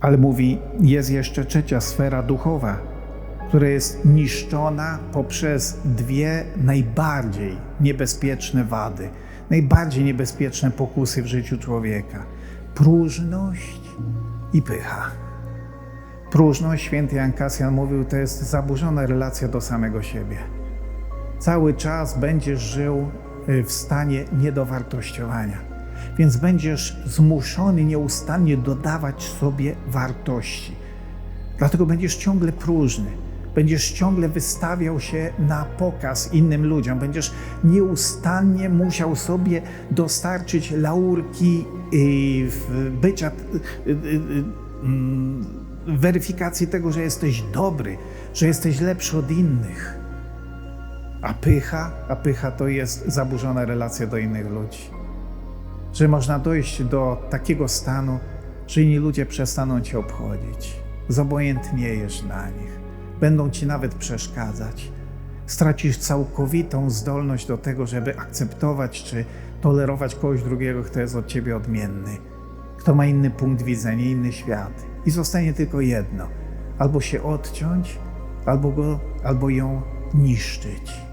Ale mówi, jest jeszcze trzecia sfera duchowa, która jest niszczona poprzez dwie najbardziej niebezpieczne wady, najbardziej niebezpieczne pokusy w życiu człowieka: próżność i pycha. Próżność, święty Jan Kasjan mówił, to jest zaburzona relacja do samego siebie. Cały czas będziesz żył y, w stanie niedowartościowania, więc będziesz zmuszony nieustannie dodawać sobie wartości. Dlatego będziesz ciągle próżny, będziesz ciągle wystawiał się na pokaz innym ludziom, będziesz nieustannie musiał sobie dostarczyć laurki y, bycia. y, y, mm, weryfikacji tego, że jesteś dobry, że jesteś lepszy od innych. A pycha, a pycha to jest zaburzona relacja do innych ludzi. Że można dojść do takiego stanu, że inni ludzie przestaną cię obchodzić, zobojętniejesz na nich, będą ci nawet przeszkadzać. Stracisz całkowitą zdolność do tego, żeby akceptować czy tolerować kogoś drugiego, kto jest od ciebie odmienny, kto ma inny punkt widzenia, inny świat. I zostanie tylko jedno: albo się odciąć, albo, go, albo ją niszczyć.